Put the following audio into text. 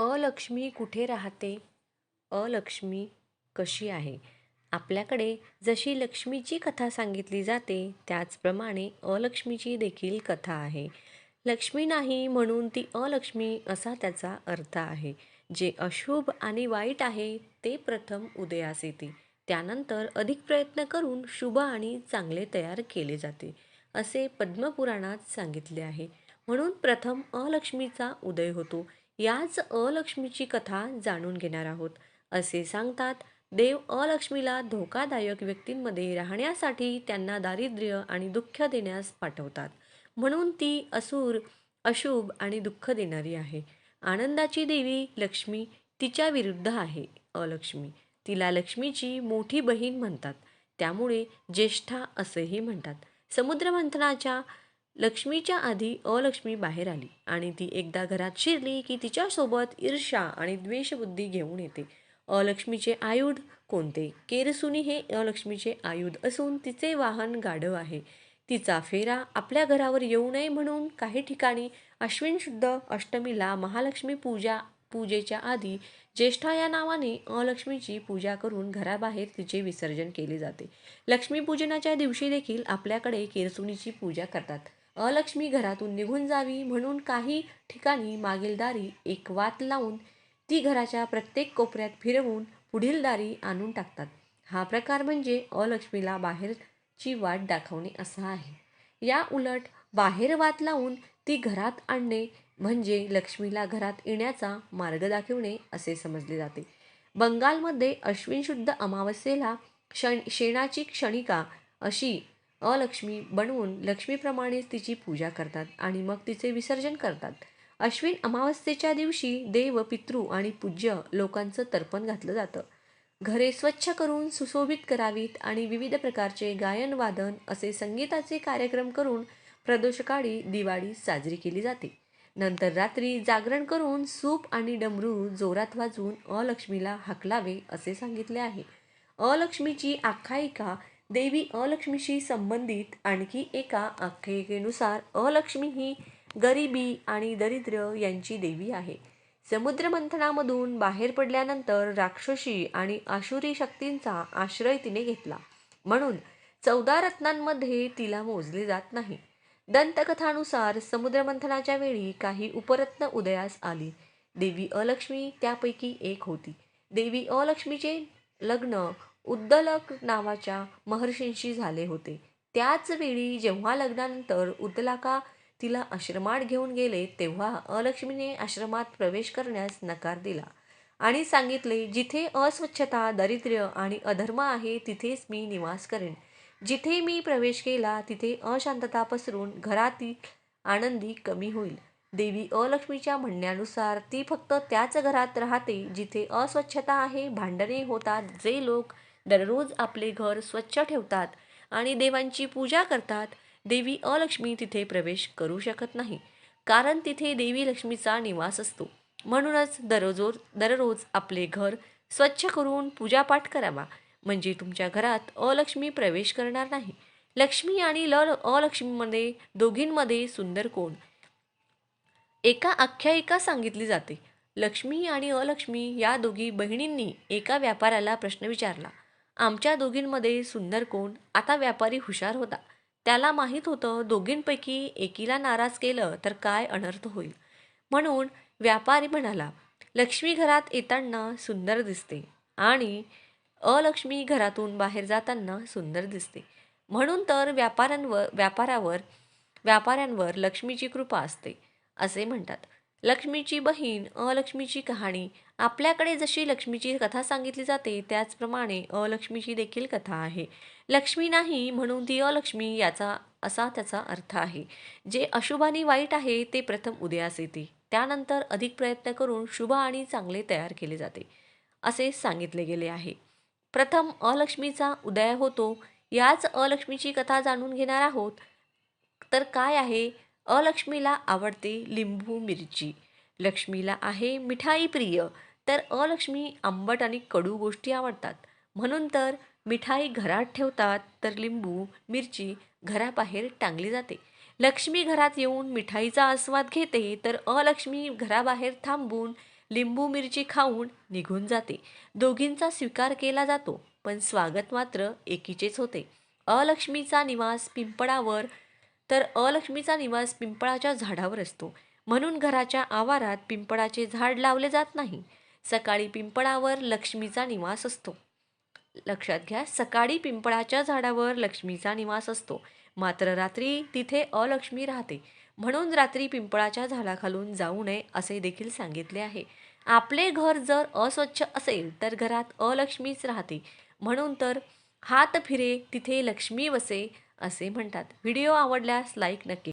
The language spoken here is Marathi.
अलक्ष्मी कुठे राहते? अलक्ष्मी कशी आहे? आपल्याकडे जशी लक्ष्मीची कथा सांगितली जाते त्याचप्रमाणे अलक्ष्मीची देखील कथा आहे. लक्ष्मी नाही म्हणून ती अलक्ष्मी असा त्याचा अर्थ आहे. जे अशुभ आणि वाईट आहे ते प्रथम उदयास येते. त्यानंतर अधिक प्रयत्न करून शुभ आणि चांगले तयार केले जाते असे पद्मपुराणात सांगितले आहे. म्हणून प्रथम अलक्ष्मीचा उदय होतो. याच अलक्ष्मीची कथा जाणून घेणार आहोत. असे सांगतात देव अलक्ष्मीला धोकादायक व्यक्तींमध्ये राहण्यासाठी त्यांना दारिद्र्य आणि दुःख देण्यास पाठवतात. म्हणून ती असुर अशुभ आणि दुःख देणारी आहे. आनंदाची देवी लक्ष्मी तिच्या विरुद्ध आहे अलक्ष्मी. तिला लक्ष्मीची मोठी बहीण म्हणतात. त्यामुळे ज्येष्ठा असेही म्हणतात. समुद्रमंथनाच्या लक्ष्मीच्या आधी अलक्ष्मी बाहेर आली आणि ती एकदा घरात शिरली की तिच्यासोबत ईर्षा आणि द्वेषबुद्धी घेऊन येते. अलक्ष्मीचे आयुध कोणते? केरसुनी हे अलक्ष्मीचे आयुध असून तिचे वाहन गाढव आहे. तिचा फेरा आपल्या घरावर येऊ नये म्हणून काही ठिकाणी अश्विन शुद्ध अष्टमीला महालक्ष्मी पूजा पूजेच्या आधी ज्येष्ठा या नावाने अलक्ष्मीची पूजा करून घराबाहेर तिचे विसर्जन केले जाते. लक्ष्मीपूजनाच्या दिवशी देखील आपल्याकडे केरसुनीची पूजा करतात. अलक्ष्मी घरातून निघून जावी म्हणून काही ठिकाणी मागील दारी एक वात लावून ती घराच्या प्रत्येक कोपऱ्यात फिरवून पुढील दारी आणून टाकतात. हा प्रकार म्हणजे अलक्ष्मीला बाहेरची वाट दाखवणे असा आहे. या उलट बाहेर वात लावून ती घरात आणणे म्हणजे लक्ष्मीला घरात येण्याचा मार्ग दाखवणे असे समजले जाते. बंगालमध्ये अश्विन शुद्ध अमावस्येला क्षण शेणाची क्षणिका अशी अलक्ष्मी बनवून लक्ष्मीप्रमाणेच तिची पूजा करतात आणि मग तिचे विसर्जन करतात. अश्विन अमावस्येच्या दिवशी देव पितृ आणि पूज्य लोकांचं तर्पण घातलं जातं. घरे स्वच्छ करून सुशोभित करावीत आणि विविध प्रकारचे गायन वादन असे संगीताचे कार्यक्रम करून प्रदोषकाळी दिवाळी साजरी केली जाते. नंतर रात्री जागरण करून सूप आणि डमरू जोरात वाजवून अलक्ष्मीला हाकलावे असे सांगितले आहे. अलक्ष्मीची आख्यायिका देवी अलक्ष्मीशी संबंधित आणखी एका आख्यायिकेनुसार अलक्ष्मी ही गरिबी आणि दरिद्र यांची देवी आहे. समुद्रमंथनामधून बाहेर पडल्यानंतर राक्षसी आणि आशुरी शक्तींचा आश्रय तिने घेतला. म्हणून चौदा रत्नांमध्ये तिला मोजले जात नाही. दंतकथानुसार समुद्रमंथनाच्या वेळी काही उपरत्न उदयास आली. देवी अलक्ष्मी त्यापैकी एक होती. देवी अलक्ष्मीचे लग्न उद्दलक नावाच्या महर्षींशी झाले होते. त्याच वेळी जेव्हा लग्नानंतर उद्दलाका तिला आश्रमात घेऊन गेले तेव्हा अलक्ष्मीने आश्रमात प्रवेश करण्यास नकार दिला आणि सांगितले जिथे अस्वच्छता दारिद्र्य आणि अधर्म आहे तिथेच मी निवास करेन. जिथे मी प्रवेश केला तिथे अशांतता पसरून घरातील आनंदी कमी होईल. देवी अलक्ष्मीच्या म्हणण्यानुसार ती फक्त त्याच घरात राहते जिथे अस्वच्छता आहे भांडणे होतात जे लोक दररोज आपले घर स्वच्छ ठेवतात आणि देवांची पूजा करतात देवी अलक्ष्मी तिथे प्रवेश करू शकत नाही. कारण तिथे देवी लक्ष्मीचा निवास असतो. म्हणूनच दररोज दररोज आपले घर स्वच्छ करून पूजापाठ करावा. म्हणजे तुमच्या घरात अलक्ष्मी प्रवेश करणार नाही. लक्ष्मी आणि ल अलक्ष्मीमध्ये दोघींमध्ये सुंदर कोण? एका आख्यायिका सांगितली जाते. लक्ष्मी आणि अलक्ष्मी या दोघी बहिणींनी एका व्यापाऱ्याला प्रश्न विचारला. आमच्या दोघींमध्ये सुंदर कोण आता व्यापारी हुशार होता. त्याला माहीत होतं दोघींपैकी एकीला नाराज केलं तर काय अनर्थ होईल. म्हणून व्यापारी म्हणाला लक्ष्मी घरात येताना सुंदर दिसते आणि अलक्ष्मी घरातून बाहेर जाताना सुंदर दिसते. म्हणून तर व्यापाऱ्यांवर व्यापारावर व्यापाऱ्यांवर लक्ष्मीची कृपा असते असे म्हणतात. लक्ष्मीची बहीण अलक्ष्मीची कहाणी. आपल्याकडे जशी लक्ष्मीची कथा सांगितली जाते त्याचप्रमाणे अलक्ष्मीची देखील कथा आहे. लक्ष्मी नाही म्हणून ती अलक्ष्मी याचा असा त्याचा अर्थ आहे. जे अशुभानी वाईट आहे ते प्रथम उदयास येते. त्यानंतर अधिक प्रयत्न करून शुभ आणि चांगले तयार केले जाते असे सांगितले गेले आहे. प्रथम अलक्ष्मीचा उदय होतो. याच अलक्ष्मीची कथा जाणून घेणार आहोत. तर काय आहे? अलक्ष्मीला आवडते लिंबू मिरची. लक्ष्मीला आहे मिठाई प्रिय तर अलक्ष्मी आंबट आणि कडू गोष्टी आवडतात. म्हणून तर मिठाई घरात ठेवतात तर लिंबू मिरची घराबाहेर टांगली जाते. लक्ष्मी घरात येऊन मिठाईचा आस्वाद घेते तर अलक्ष्मी घराबाहेर थांबून लिंबू मिरची खाऊन निघून जाते. दोघींचा स्वीकार केला जातो पण स्वागत मात्र एकीचेच होते. अलक्ष्मीचा निवास पिंपळावर तर अलक्ष्मीचा निवास पिंपळाच्या झाडावर असतो. म्हणून घराच्या आवारात पिंपळाचे झाड लावले जात नाही. सकाळी पिंपळावर लक्ष्मीचा निवास असतो. लक्षात घ्या सकाळी पिंपळाच्या झाडावर लक्ष्मीचा निवास असतो. मात्र रात्री तिथे अलक्ष्मी राहते. म्हणून रात्री पिंपळाच्या झाडाखालून जाऊ नये असे देखील सांगितले आहे. आपले घर जर अस्वच्छ असेल तर घरात अलक्ष्मीच राहते. म्हणून तर हात फिरे तिथे लक्ष्मी वसे असे म्हणतात. व्हिडिओ आवडल्यास लाईक नक्की